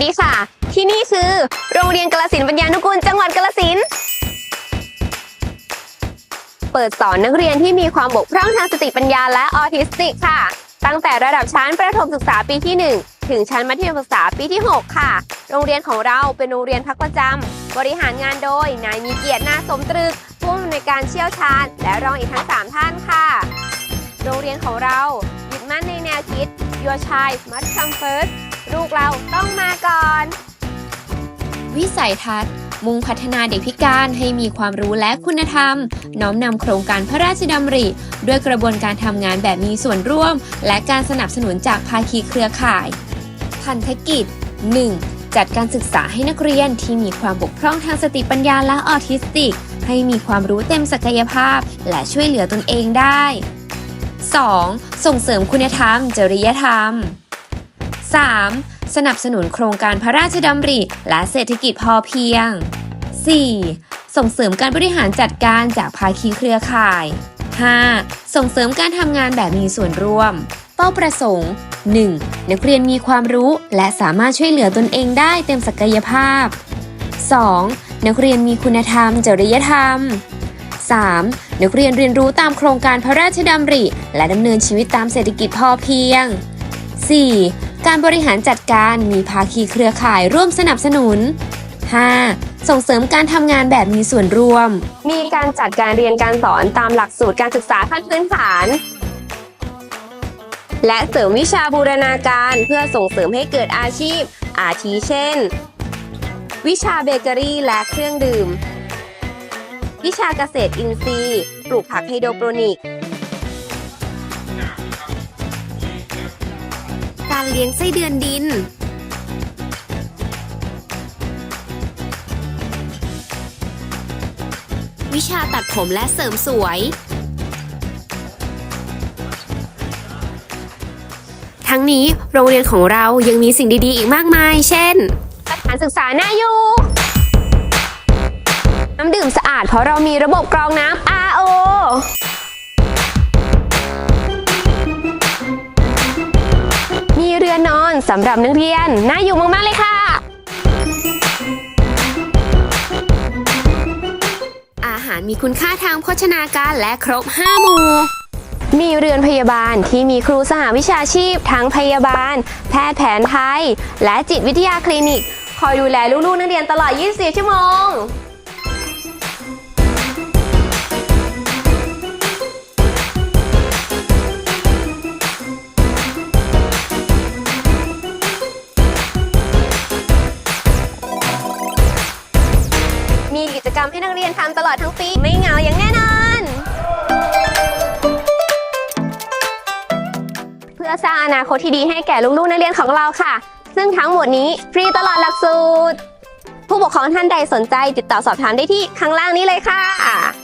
ที่นี่คือ โรงเรียนกาลสินปัญญานุกูลจังหวัดกาฬสินเปิดสอนนักเรียนที่มีความบกพร่องทางสติปัญญาและออทิสติกค่ะ ตั้งแต่ระดับชั้นประถมศึกษาปีที่ 1 ถึงชั้นมัธยมศึกษาปีที่ 6 ค่ะ โรงเรียนของเราเป็นโรงเรียนพักประจำบริหารงานโดย นายมีเกียรตินาสมตรึกผู้อำนวยการเชี่ยวชาญ และรองอีกทั้ง 3 ท่านค่ะ โรงเรียนของเรายึดมั่นในแนวคิด Your child must come first ลูกเราต้องมาก่อน สัยทัศน์ มุ่งพัฒนาเด็กพิการให้มีความรู้และคุณธรรม น้อมนำโครงการพระราชดำริ ด้วยกระบวนการทำงานแบบมีส่วนร่วม และการสนับสนุนจากภาคีเครือข่าย พันธกิจ 1. จัดการศึกษาให้นักเรียนที่มีความบกพร่องทางสติปัญญาและออทิสติก ให้มีความรู้เต็มศักยภาพ และช่วยเหลือตนเองได้ 2. ส่งเสริมคุณธรรม จริยธรรม 3. สนับสนุนโครงการพระราชดำริ และเศรษฐกิจพอเพียง 4. ส่งเสริมการบริหารจัดการจากภาคีเครือข่าย 5. ส่งเสริมการทำงานแบบมีส่วนร่วม เป้าประสงค์ 1. นักเรียนมีความรู้และสามารถช่วยเหลือตนเองได้เต็มศักยภาพ 2. นักเรียนมีคุณธรรม จริยธรรม 3. นักเรียนเรียนรู้ตามโครงการพระราชดำริ และดำเนินชีวิตตามเศรษฐกิจพอเพียง 4. การบริหารจัดการมีภาคีเครือข่ายร่วมสนับสนุน 5. ส่งเสริมการทำงานแบบมีส่วนร่วม มีการจัดการเรียนการสอนตามหลักสูตรการศึกษาขั้นพื้นฐาน และเสริมวิชาบูรณาการเพื่อส่งเสริมให้เกิดอาชีพ อาทิเช่น วิชาเบเกอรี่และเครื่องดื่ม วิชาเกษตรอินทรีย์ ปลูกผักไฮโดรโปรนิก การเลี้ยงไส้เดือนดิน วิชาตัดผมและเสริมสวย ทั้งนี้โรงเรียนของเรายังมีสิ่งดีๆ อีกมากมาย เช่นสถานศึกษาหน้าอยู่ น้ำดื่มสะอาดเพราะเรามีระบบกรองน้ำ RO สำหรับนักเรียนน่าอยู่มาก ๆ เลยค่ะ อาหารมีคุณค่าทางโภชนาการและครบ 5 หมู่ มีเรือนพยาบาลที่มีครูสหวิชาชีพ ทั้งพยาบาล แพทย์แผนไทย และจิตวิทยาคลินิก คอยดูแลลูก ๆ นักเรียนตลอด 24 ชั่วโมง รมให้นักเรียนทำตลอดทั้งปี ไม่เหงาอย่างแน่นอน เพื่อสร้างอนาคตที่ดีให้แก่ลูกๆนักเรียนของเราค่ะ ซึ่งทั้งหมดนี้ฟรีตลอดหลักสูตร ผู้ปกครองท่านใดสนใจติดต่อสอบถามได้ที่ข้างล่างนี้เลยค่ะ